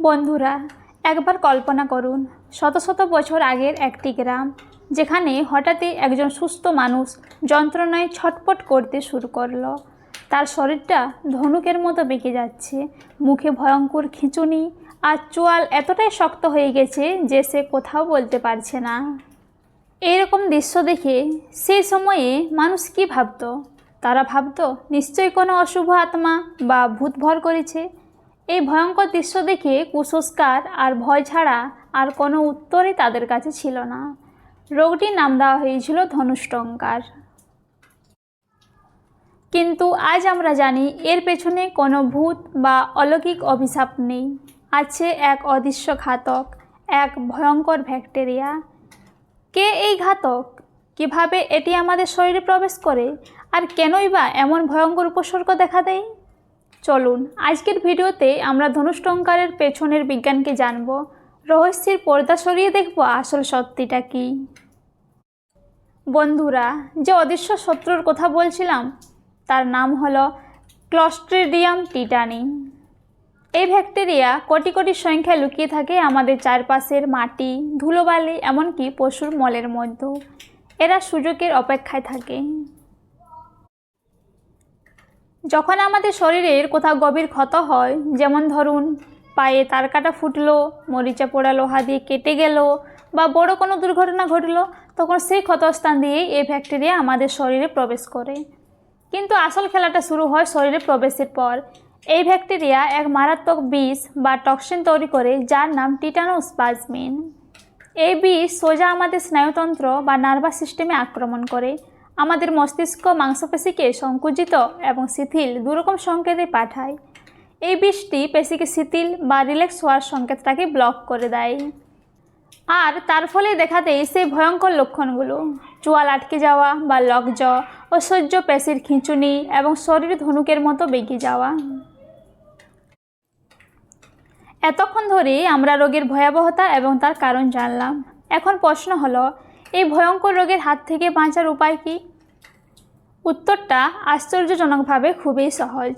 বন্ধুরা, একবার কল্পনা করুন, শত শত বছর আগের একটি গ্রাম, যেখানে হঠাৎই একজন সুস্থ মানুষ যন্ত্রণায় ছটপট করতে শুরু করল। তার শরীরটা ধনুকের মতো বেঁকে যাচ্ছে, মুখে ভয়ঙ্কর খিঁচুনি আর চোয়াল এতটাই শক্ত হয়ে গেছে যে সে কোথাও বলতে পারছে না। এইরকম দৃশ্য দেখে সেই সময়ে মানুষ কি ভাবতো? তারা ভাবতো, নিশ্চয়ই কোনো অশুভ আত্মা বা ভূত ভর করেছে এই ভয়ঙ্কর দৃশ্য দেখে কুসংস্কার আর ভয় ছাড়া আর কোনো উত্তরই তাদের কাছে ছিল না। রোগটির নাম দেওয়া হয়েছিল ধনুষ্টঙ্কার। কিন্তু আজ আমরা জানি এর পেছনে কোনো ভূত বা অলৌকিক অভিশাপ নেই। আছে এক অদৃশ্য ঘাতক, এক ভয়ঙ্কর ব্যাকটেরিয়া। কে এই ঘাতক? কীভাবে এটি আমাদের শরীরে প্রবেশ করে? আর কেনই বা এমন ভয়ঙ্কর উপসর্গ দেখা দেয়? চলুন, আজকের ভিডিওতে আমরা ধনুষ্টঙ্কারের পেছনের বিজ্ঞানকে জানব। রহস্যের পর্দা সরিয়ে দেখব আসল সত্যিটা কী। বন্ধুরা, যে অদৃশ্য শত্রুর কথা বলছিলাম, তার নাম হলো ক্লস্ট্রিডিয়াম টিটানি। এই ব্যাকটেরিয়া কোটি কোটি সংখ্যায় লুকিয়ে থাকে আমাদের চারপাশের মাটি, ধুলোবালি, এমনকি পশুর মলের মধ্যেও। এরা সুযোগের অপেক্ষায় থাকে। যখন আমাদের শরীরের কোথাও গভীর ক্ষত হয়, যেমন ধরুন, পায়ে তার কাটা ফুটলো, মরিচা পোড়া লোহা দিয়ে কেটে গেল, বা বড় কোনো দুর্ঘটনা ঘটলো, তখন সেই ক্ষতস্থান দিয়েই এই ব্যাকটেরিয়া আমাদের শরীরে প্রবেশ করে। কিন্তু আসল খেলাটা শুরু হয় শরীরে প্রবেশের পর। এই ব্যাকটেরিয়া এক মারাত্মক বিষ বা টক্সিন তৈরি করে, যার নাম টিটানোস্পাজমিন এই বিষ সোজা আমাদের স্নায়ুতন্ত্র বা নার্ভাস সিস্টেমে আক্রমণ করে। আমাদের মস্তিষ্ক মাংসপেশিকে সংকুচিত এবং শিথিল দুরকম সংকেতে পাঠায়। এই বিষটি পেশিকে শিথিল বা রিল্যাক্স হওয়ার সংকেতটাকে ব্লক করে দেয়। আর তার ফলে দেখা দেয় সেই ভয়ঙ্কর লক্ষণগুলো। চোয়াল আটকে যাওয়া বা লকজ অসহ্য পেশির খিঁচুনি এবং শরীর ধনুকের মতো বেঁকে যাওয়া। এতক্ষণ ধরে আমরা রোগের ভয়াবহতা এবং তার কারণ জানলাম। এখন প্রশ্ন হলো, এই ভয়ঙ্কর রোগের হাত থেকে বাঁচার উপায় কী? উত্তরটা আশ্চর্যজনকভাবে খুবই সহজ।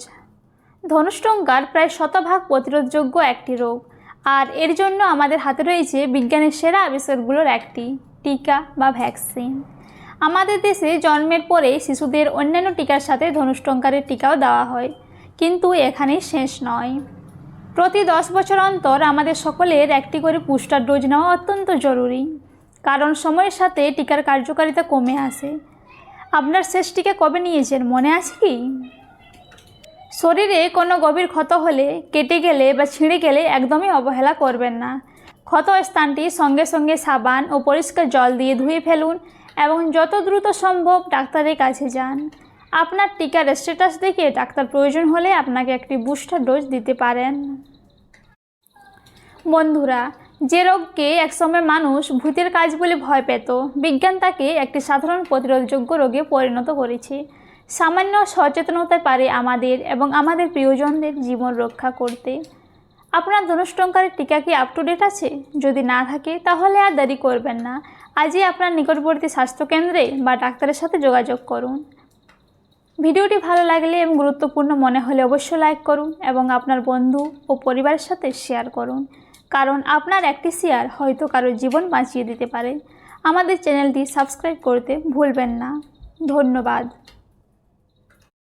ধনুষ্টঙ্কার প্রায় শতভাগ প্রতিরোধযোগ্য একটি রোগ, আর এর জন্য আমাদের হাতে রয়েছে বিজ্ঞানের সেরা আবিষ্কারগুলোর একটি, টিকা বা ভ্যাকসিন। আমাদের দেশে জন্মের পরে শিশুদের অন্যান্য টিকার সাথে ধনুষ্টঙ্কারের টিকাও দেওয়া হয়, কিন্তু এখানেই শেষ নয়। প্রতি দশ বছর অন্তর আমাদের সকলের একটি করে বুস্টার ডোজ নেওয়া অত্যন্ত জরুরি, কারণ সময়ের সাথে টিকার কার্যকারিতা কমে আসে। আপনার শেষ টিকা কবে নিয়েছেন? মনে আছে কি? শরীরে কোনো গভীর ক্ষত হলে, কেটে গেলে বা ছিঁড়ে গেলে একদমই অবহেলা করবেন না। ক্ষত স্থানটি সঙ্গে সঙ্গে সাবান ও পরিষ্কার জল দিয়ে ধুয়ে ফেলুন এবং যত দ্রুত সম্ভব ডাক্তারের কাছে যান। আপনার টিকার স্ট্যাটাস দেখে ডাক্তার প্রয়োজন হলে আপনাকে একটি বুস্টার ডোজ দিতে পারেন। বন্ধুরা যে রোগকে একসময় মানুষ ভূতের কাজ বলে ভয় পেত, বিজ্ঞান তাকে একটি সাধারণ প্রতিরোধযোগ্য রোগে পরিণত করেছে। সামান্য সচেতনতায় পারে আমাদের এবং আমাদের প্রিয়জনদের জীবন রক্ষা করতে। আপনার ধনুষ্টঙ্কারের টিকা কি আপ টু ডেট আছে? যদি না থাকে, তাহলে আর দেরি করবেন না। আজই আপনার নিকটবর্তী স্বাস্থ্যকেন্দ্রে বা ডাক্তারের সাথে যোগাযোগ করুন। ভিডিওটি ভালো লাগলে এবং গুরুত্বপূর্ণ মনে হলে অবশ্যই লাইক করুন এবং আপনার বন্ধু ও পরিবারের সাথে শেয়ার করুন। কারণ আপনার একটি শেয়ার হয়তো কারোর জীবন বাঁচিয়ে দিতে পারে। আমাদের চ্যানেলটি সাবস্ক্রাইব করতে ভুলবেন না। ধন্যবাদ।